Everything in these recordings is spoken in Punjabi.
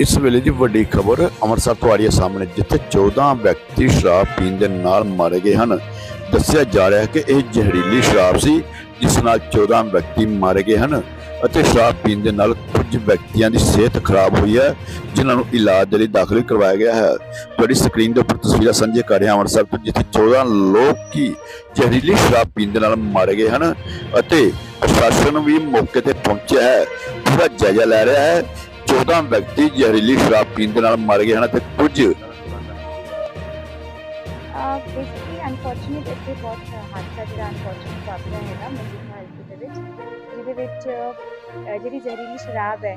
ਇਸ ਵੇਲੇ ਦੀ ਵੱਡੀ ਖਬਰ ਅੰਮ੍ਰਿਤਸਰ ਤੋਂ ਆ ਰਹੀ ਹੈ ਸਾਹਮਣੇ, ਜਿੱਥੇ 14 ਵਿਅਕਤੀ ਸ਼ਰਾਬ ਪੀਣ ਦੇ ਨਾਲ ਮਾਰੇ ਗਏ ਹਨ। ਦੱਸਿਆ ਜਾ ਰਿਹਾ ਹੈ ਕਿ ਇਹ ਜ਼ਹਿਰੀਲੀ ਸ਼ਰਾਬ ਸੀ, ਜਿਸ ਨਾਲ 14 ਵਿਅਕਤੀ ਮਾਰੇ ਗਏ ਹਨ ਅਤੇ ਸ਼ਰਾਬ ਪੀਣ ਦੇ ਨਾਲ ਕੁਝ ਵਿਅਕਤੀਆਂ ਦੀ ਸਿਹਤ ਖਰਾਬ ਹੋਈ ਹੈ, ਜਿਨ੍ਹਾਂ ਨੂੰ ਇਲਾਜ ਦੇ ਲਈ ਦਾਖਲ ਕਰਵਾਇਆ ਗਿਆ ਹੈ। ਤੁਹਾਡੀ ਸਕਰੀਨ ਦੇ ਉੱਪਰ ਤਸਵੀਰਾਂ ਸਾਂਝੇ ਕਰ ਰਿਹਾ ਅੰਮ੍ਰਿਤਸਰ ਤੋਂ, ਜਿੱਥੇ 14 ਲੋਕ ਕੀ ਜ਼ਹਿਰੀਲੀ ਸ਼ਰਾਬ ਪੀਣ ਦੇ ਨਾਲ ਮਾਰੇ ਗਏ ਹਨ ਅਤੇ ਪ੍ਰਸ਼ਾਸਨ ਵੀ ਮੌਕੇ ਤੇ ਪਹੁੰਚਿਆ ਹੈ। ਪੂਰਾ ਜਾਇਜ਼ਾ ਲੈ ਰਿਹਾ ਹੈ 14 ਵਿਅਕਤੀ ਜ਼ਹਿਰੀਲੀ ਸ਼ਰਾਬ ਪੀਣ ਦੇ ਨਾਲ ਮਰ ਗਏ ਹਨ ਅਤੇ ਕੁਝ ਬੇਸਿਕਲੀ ਅਨਫੋਰਚੂਨੇਟ ਇੱਥੇ ਬਹੁਤ ਹਾਦਸਾ ਜਿਹੜਾ ਅਨਫੋਰਚੂਨੇਟ ਵਾਪਰਿਆ ਹੈਗਾ ਮਜੀਠਾ ਹਲਕੇ ਦੇ ਵਿੱਚ, ਜਿਹਦੇ ਵਿੱਚ ਜਿਹੜੀ ਜ਼ਹਿਰੀਲੀ ਸ਼ਰਾਬ ਹੈ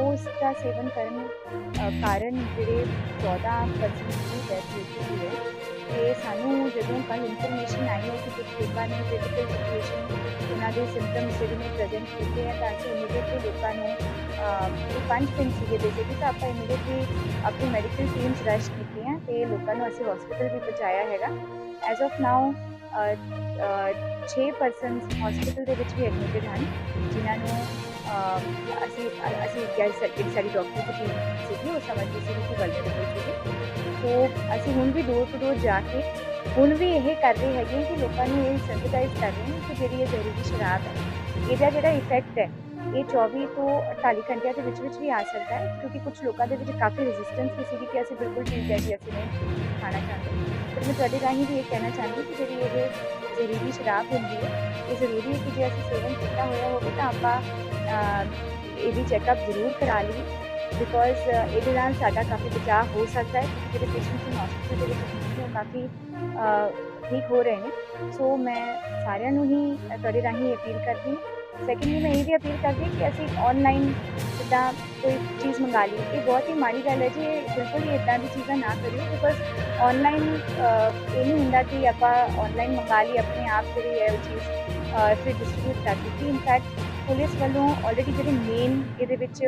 ਉਸ ਦਾ ਸੇਵਨ ਕਰਨ ਕਾਰਨ ਜਿਹੜੇ 14 ਪਰਸਨ ਦੀ ਡੈਥ ਹੋ ਹੈ। ਤੇ ਸਾਨੂੰ ਜਦੋਂ ਕੱਲ ਇਨਫੋਰਮੇਸ਼ਨ ਆਈ ਹੈ ਕਿ ਕੁਝ ਲੋਕਾਂ ਨੇ ਕ੍ਰਿਟੀਕਲ ਸਿਚੁਏਸ਼ਨ ਉਹਨਾਂ ਦੇ ਸਿੰਪਟਮਸ ਜਿਹੜੇ ਨੇ ਪ੍ਰੈਜ਼ੈਂਟ ਕੀਤੇ ਹੈ, ਤਾਂ ਅਸੀਂ ਇਮੀਡੀਏਟਲੀ ਲੋਕਾਂ ਨੂੰ ਇਹ ਪੰਜ ਪਿੰਡ ਸੀਗੇ ਬੇਸਿਕਲੀ ਤਾਂ ਆਪਾਂ ਇਮੀਡੀਏਟਲੀ ਆਪਣੀ ਮੈਡੀਕਲ ਟੀਮਸ ਰਸ਼ ਕੀਤੀਆਂ ਤੇ ਲੋਕਾਂ ਨੂੰ ਅਸੀਂ ਹਸਪੀਟਲ ਵੀ ਪਹੁੰਚਾਇਆ ਹੈਗਾ। As of now 6 persons hospital ਦੇ ਵਿੱਚ ਵੀ ਐਡਮਿਟਡ ਹਨ, ਜਿਨ੍ਹਾਂ ਨੂੰ ਅਸੀਂ ਅਸੀਂ ਜਿਹੜੀ ਸਾਡੀ ਡਾਕਟਰ ਦੀ ਟੀਮ ਸੀਗੀ ਉਹ ਸਮਝਦੀ ਸੀ ਕਿ ਵਲਨਰੇਬਲ ਸੀਗੀ ਸੋ ਅਸੀਂ ਹੁਣ ਵੀ ਦੂਰ ਟੂ ਦੂਰ ਜਾ ਕੇ ਹੁਣ ਵੀ ਇਹ ਕਰ ਰਹੇ ਹੈਗੇ ਕਿ ਲੋਕਾਂ ਨੂੰ ਇਹ ਸੈਂਸਿਟਾਈਜ਼ ਕਰ ਰਹੇ ਨੇ ਕਿ ਜਿਹੜੀ ਇਹ ਜ਼ਹਿਰੀਲੀ ਸ਼ਰਾਬ ਹੈ ਇਹਦਾ ਜਿਹੜਾ ਇਫੈਕਟ ਹੈ ਇਹ 24 ਤੋਂ 48 ਘੰਟਿਆਂ ਦੇ ਵਿੱਚ ਵਿੱਚ ਵੀ ਆ ਸਕਦਾ ਹੈ ਕਿਉਂਕਿ ਕੁਝ ਲੋਕਾਂ ਦੇ ਵਿੱਚ ਕਾਫੀ ਰੈਜ਼ਿਸਟੈਂਸ ਵੀ ਸੀਗੀ ਕਿ ਅਸੀਂ ਬਿਲਕੁਲ ਠੀਕ ਹੈ ਕਿ ਅਸੀਂ ਨਹੀਂ ਖਾਣਾ ਚਾਹੁੰਦੇ ਪਰ ਮੈਂ ਤੁਹਾਡੇ ਰਾਹੀਂ ਵੀ ਇਹ ਕਹਿਣਾ ਚਾਹੁੰਦੀ ਕਿ ਜਿਹੜੀ ਇਹ ਜ਼ਹਿਰੀਲੀ ਸ਼ਰਾਬ ਹੁੰਦੀ ਹੈ, ਇਹ ਜ਼ਰੂਰੀ ਹੈ ਕਿ ਜੇ ਅਸੀਂ ਸੇਵਨ ਕੀਤਾ ਹੋਇਆ ਹੋਵੇ ਤਾਂ ਆਪਾਂ ਇਹਦੀ ਚੈੱਕਅਪ ਜ਼ਰੂਰ ਕਰਾ ਲਈਏ ਬਿਕੋਜ਼ ਇਹਦੇ ਨਾਲ ਸਾਡਾ ਕਾਫੀ ਬਚਾਅ ਹੋ ਸਕਦਾ ਹੈ, ਜਿਹੜੇ ਪੇਸ਼ੈਂਟਸ ਨੂੰ ਹਸਪੀਟਲ ਦੇ ਵਿੱਚ ਨੇ, ਉਹ ਕਾਫੀ ਠੀਕ ਹੋ ਰਹੇ ਨੇ। ਸੋ ਮੈਂ ਸਾਰਿਆਂ ਨੂੰ ਹੀ ਤੁਹਾਡੇ ਰਾਹੀਂ ਅਪੀਲ ਕਰਦੀ ਹਾਂ ਸੈਕੰਡਲੀ ਮੈਂ ਇਹ ਵੀ ਅਪੀਲ ਕਰਦੀ ਹਾਂ ਕਿ ਅਸੀਂ ਆਨਲਾਈਨ ਜਿੱਦਾਂ ਕੋਈ ਚੀਜ਼ ਮੰਗਾ ਲਈ ਇਹ ਬਹੁਤ ਹੀ ਮਾੜੀ ਗੱਲ ਹੈ ਜੀ ਇਹ ਬਿਲਕੁਲ ਹੀ ਇਦਾਂ ਦੀ ਚੀਜ਼ਾਂ ਨਾ ਕਰਿਓ ਬਿਕੋਜ਼ ਆਨਲਾਈਨ ਇਹ ਨਹੀਂ ਹੁੰਦਾ ਕਿ ਆਪਾਂ ਆਨਲਾਈਨ ਮੰਗਾ ਲਈ ਆਪਣੇ ਆਪ ਜਿਹੜੀ ਹੈ ਉਹ ਚੀਜ਼ ਫਿਰ ਡਿਸਟ੍ਰੀਬਿਊਟ ਕਰ ਦਿੱਤੀ ਇਨਫੈਕਟ ਪੁਲਿਸ ਵੱਲੋਂ ਆਲਰੇਡੀ ਜਿਹੜੇ ਮੇਨ ਇਹਦੇ ਵਿੱਚ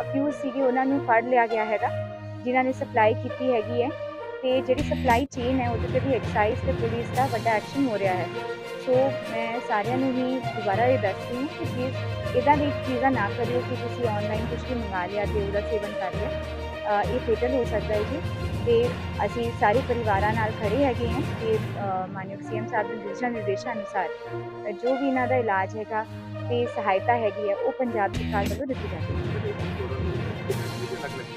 ਅਕਿਊਜ਼ ਸੀਗੇ ਉਹਨਾਂ ਨੂੰ ਫੜ ਲਿਆ ਗਿਆ ਹੈਗਾ ਜਿਨ੍ਹਾਂ ਨੇ ਸਪਲਾਈ ਕੀਤੀ ਹੈਗੀ ਹੈ ਤੇ ਜਿਹੜੀ ਸਪਲਾਈ ਚੇਨ ਹੈ ਉਹਦੇ ਤੇ ਵੀ ਐਕਸਾਈਜ਼ ਤੇ ਪੁਲਿਸ ਦਾ ਵੱਡਾ ਐਕਸ਼ਨ ਹੋ ਰਿਹਾ ਹੈ। ਸੋ ਮੈਂ ਸਾਰਿਆਂ ਨੂੰ ਹੀ ਦੁਬਾਰਾ ਇਹ ਦੱਸਦੀ ਹਾਂ ਕਿ ਪਲੀਜ਼ ਇਦਾਂ ਦੀ ਚੀਜ਼ਾਂ ਨਾ ਕਰਿਓ ਕਿ ਤੁਸੀਂ ਆਨਲਾਈਨ ਕੁਝ ਵੀ ਮੰਗਾ ਲਿਆ ਤੇ ਉਹਦਾ ਸੇਵਨ ਕਰ ਲਿਆ। ਇਹ ਫੇਟਲ ਹੋ ਸਕਦਾ ਹੈ ਜੀ। ਤੇ ਅਸੀਂ ਸਾਰੇ ਪਰਿਵਾਰਾਂ ਨਾਲ ਖੜੇ ਹੈਗੇ ਹਾਂ ਕਿ ਅ, ਮਾਨਯੋਗ ਸੀਐਮ ਸਾਹਿਬ ਦੇ ਦਿਸ਼ਾ ਨਿਰਦੇਸ਼ਾਂ ਅਨੁਸਾਰ ਜੋ ਵੀ ਇਹਨਾਂ ਦਾ ਇਲਾਜ ਹੈਗਾ ਤੇ ਸਹਾਇਤਾ ਹੈਗੀ ਹੈ ਉਹ ਪੰਜਾਬ ਸਰਕਾਰ ਵੱਲੋਂ ਦਿੱਤੀ ਜਾਂਦੀ ਹੈ।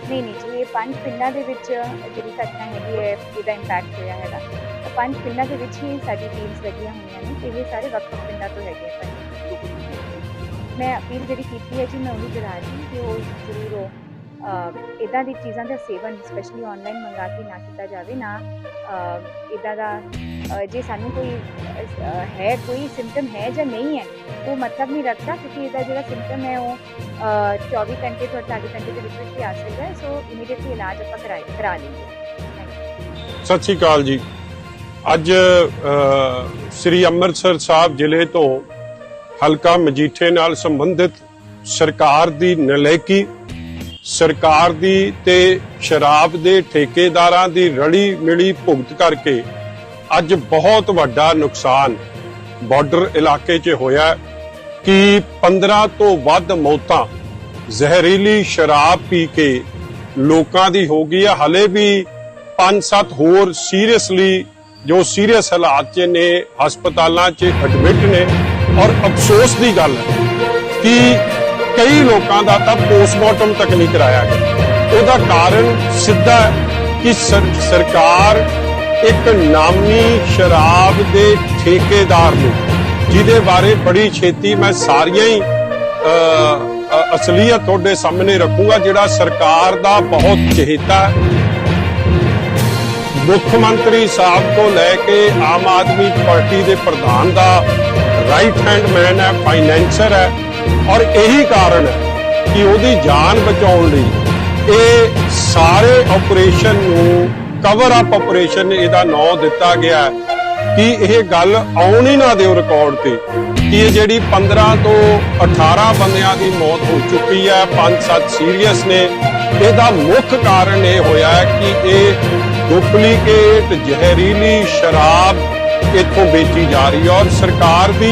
ਨਹੀਂ ਨਹੀਂ ਜੀ, ਇਹ ਪੰਜ ਪਿੰਡਾਂ ਦੇ ਵਿੱਚ ਜਿਹੜੀ ਘਟਨਾ ਹੈਗੀ ਹੈ, ਇਹਦਾ ਇੰਪੈਕਟ ਹੋਇਆ ਹੈਗਾ। ਤਾਂ ਪੰਜ ਪਿੰਡਾਂ ਦੇ ਵਿੱਚ ਹੀ ਸਾਡੀ ਟੀਮਸ ਲੱਗੀਆਂ ਹੋਈਆਂ ਨੇ ਇਹ ਸਾਰੇ ਵੱਖ ਵੱਖ ਪਿੰਡਾਂ ਤੋਂ ਹੈਗੇ ਆ ਪੰਜ। ਮੈਂ ਅਪੀਲ ਜਿਹੜੀ ਕੀਤੀ ਹੈ ਜੀ, ਮੈਂ ਉਹੀ ਕਰਾ ਰਹੀ ਹਾਂ ਕਿ ਉਹ ਜ਼ਰੂਰ ਉਹ ਇਦਾਂ ਦੀ ਚੀਜ਼ਾਂ ਦਾ ਸੇਵਨ ਸਪੈਸ਼ਲੀ ਆਨਲਾਈਨ ਮੰਗਾ ਕੇ ਨਾ ਕੀਤਾ ਜਾਵੇ ਨਾ ਇਦਾਂ ਦਾ ਜੇ ਸਾਨੂੰ ਕੋਈ ਹੈ ਕੋਈ ਸਿੰਪਟਮ ਹੈ ਜਾਂ ਨਹੀਂ ਹੈ ਉਹ ਮਤਲਬ ਨਹੀਂ ਰੱਖਦਾ ਕਿਉਂਕਿ ਇਹਦਾ ਜਿਹੜਾ ਸਿੰਪਟਮ ਹੈ ਉਹ ਅਹ, 24 ਘੰਟੇ ਤੋਂ 48 ਘੰਟੇ ਦੇ ਵਿੱਚ ਵਿੱਚ ਆ ਸਕਦਾ ਹੈ ਸੋ ਇਮੀਡੀਏਟਲੀ ਇਲਾਜ ਆਪਾਂ ਕਰਾਈ ਕਰਾ ਲਈਏ। ਸਤਿ ਸ਼੍ਰੀ ਅਕਾਲ ਜੀ। ਅੱਜ ਸ੍ਰੀ ਅੰਮ੍ਰਿਤਸਰ ਸਾਹਿਬ ਜ਼ਿਲ੍ਹੇ ਤੋਂ ਹਲਕਾ ਮਜੀਠੇ ਨਾਲ ਸੰਬੰਧਿਤ ਸਰਕਾਰ ਦੀ ਨਲਾਇਕੀ ਸਰਕਾਰ ਦੀ ਤੇ ਸ਼ਰਾਬ ਦੇ ਠੇਕੇਦਾਰਾਂ ਦੀ ਰਲੀ ਮਿਲੀ ਭੁਗਤ ਕਰਕੇ ਅੱਜ ਬਹੁਤ ਵੱਡਾ ਨੁਕਸਾਨ ਬਾਰਡਰ ਇਲਾਕੇ 'ਚ ਹੋਇਆ ਕਿ 15 ਤੋਂ ਵੱਧ ਮੌਤਾਂ ਜ਼ਹਿਰੀਲੀ ਸ਼ਰਾਬ ਪੀ ਕੇ ਲੋਕਾਂ ਦੀ ਹੋ ਗਈ ਹੈ। ਹਲੇ ਵੀ 5-7 ਹੋਰ ਸੀਰੀਅਸਲੀ ਜੋ ਸੀਰੀਅਸ ਹਾਲਾਤ 'ਚ ਨੇ, ਹਸਪਤਾਲਾਂ 'ਚ ਐਡਮਿਟ ਨੇ ਔਰ ਅਫਸੋਸ ਦੀ ਗੱਲ ਹੈ ਕਿ ਕਈ ਲੋਕਾਂ ਦਾ ਤਾਂ ਪੋਸਟਮਾਰਟਮ ਤੱਕ ਨਹੀਂ ਕਰਾਇਆ ਗਿਆ। ਉਹਦਾ ਕਾਰਨ ਸਿੱਧਾ ਕਿ ਸਰਕਾਰ ਇੱਕ ਨਾਮੀ ਸ਼ਰਾਬ ਦੇ ਠੇਕੇਦਾਰ ਨੂੰ, ਜਿਹਦੇ ਬਾਰੇ ਬੜੀ ਛੇਤੀ ਮੈਂ ਸਾਰੀਆਂ ਹੀ ਅਸਲੀਅਤ ਤੁਹਾਡੇ ਸਾਹਮਣੇ ਰੱਖੂੰਗਾ, ਜਿਹੜਾ ਸਰਕਾਰ ਦਾ ਬਹੁਤ ਚਹੇਤਾ ਮੁੱਖ ਮੰਤਰੀ ਸਾਹਿਬ ਤੋਂ ਲੈ ਕੇ ਆਮ ਆਦਮੀ ਪਾਰਟੀ ਦੇ ਪ੍ਰਧਾਨ ਦਾ ਰਾਈਟ ਹੈਂਡ ਮੈਨ ਹੈ ਫਾਈਨੈਂਸਰ ਹੈ। ਔਰ ਇਹੀ ਕਾਰਨ ਕਿ ਉਹਦੀ ਜਾਨ ਬਚਾਉਣ ਲਈ ਇਹ ਸਾਰੇ ਆਪਰੇਸ਼ਨ ਨੂੰ ਕਵਰ ਅਪ ਆਪਰੇਸ਼ਨ ਇਹਦਾ ਨਾਮ ਦਿੱਤਾ ਗਿਆ ਹੈ ਕਿ ਇਹ ਗੱਲ ਆਉਣ ਹੀ ਨਾ ਦਿਓ ਰਿਕਾਰਡ ਤੇ ਕਿ ਇਹ ਜਿਹੜੀ 15 ਤੋਂ 18 ਬੰਦਿਆਂ ਦੀ ਮੌਤ ਹੋ ਚੁੱਕੀ ਹੈ 5-7 ਸੀਰੀਅਸ ਨੇ। ਇਹਦਾ ਮੁੱਖ ਕਾਰਨ ਇਹ ਹੋਇਆ ਕਿ ਇਹ ਡੁਪਲੀਕੇਟ ਜ਼ਹਿਰੀਲੀ ਸ਼ਰਾਬ ਇੱਥੋਂ ਵੇਚੀ ਜਾ ਰਹੀ ਹੈ ਔਰ ਸਰਕਾਰ ਦੀ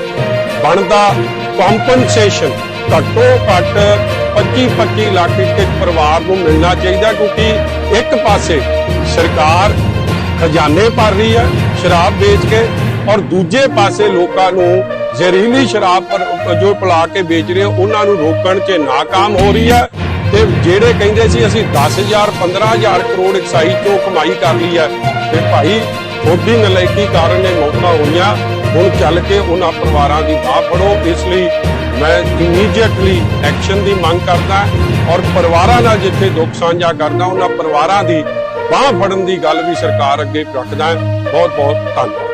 ਬਣਦਾ ਕੰਪਨਸੇਸ਼ਨ ਘੱਟੋ ਘੱਟ 25-25 ਲੱਖ ਇੱਕ ਪਰਿਵਾਰ ਨੂੰ ਮਿਲਣਾ ਚਾਹੀਦਾ ਕਿਉਂਕਿ ਇੱਕ ਪਾਸੇ ਸਰਕਾਰ ਖਜ਼ਾਨੇ ਭਰ ਰਹੀ ਹੈ ਸ਼ਰਾਬ ਵੇਚ ਕੇ ਔਰ ਦੂਜੇ ਪਾਸੇ ਲੋਕਾਂ ਨੂੰ ਜ਼ਹਿਰੀਲੀ ਸ਼ਰਾਬ ਜੋ ਪਿਲਾ ਕੇ ਵੇਚ ਰਹੇ ਆ, ਉਹਨਾਂ ਨੂੰ ਰੋਕਣ 'ਚ ਨਾਕਾਮ ਹੋ ਰਹੀ ਹੈ। ਤੇ ਜਿਹੜੇ ਕਹਿੰਦੇ ਸੀ ਅਸੀਂ 10000 15000 ਕਰੋੜ ਐਕਸਾਈਜ਼ ਤੋਂ ਕਮਾਈ ਕਰ ਲਈ ਹੈ। ਤੇ ਭਾਈ ਥੋੜੀ ਨਲਾਇਕੀ ਕਾਰਨ ਇਹ ਮੌਤਾਂ ਹੋਈਆਂ। ਹੁਣ ਚੱਲ ਕੇ ਉਹਨਾਂ ਪਰਿਵਾਰਾਂ ਦੀ ਬਾਹ ਫੜੋ। ਇਸ ਲਈ ਮੈਂ ਇਮੀਡੀਏਟਲੀ ਐਕਸ਼ਨ ਦੀ ਮੰਗ ਕਰਦਾ ਔਰ ਪਰਿਵਾਰਾਂ ਨਾਲ ਜਿੱਥੇ ਦੁੱਖ ਸਾਂਝਾ ਕਰਦਾ, ਉਹਨਾਂ ਪਰਿਵਾਰਾਂ ਦੀ ਬਾਹ ਫੜਨ ਦੀ ਗੱਲ ਵੀ ਸਰਕਾਰ ਅੱਗੇ ਰੱਖਦਾ ਬਹੁਤ ਬਹੁਤ ਧੰਨਵਾਦ।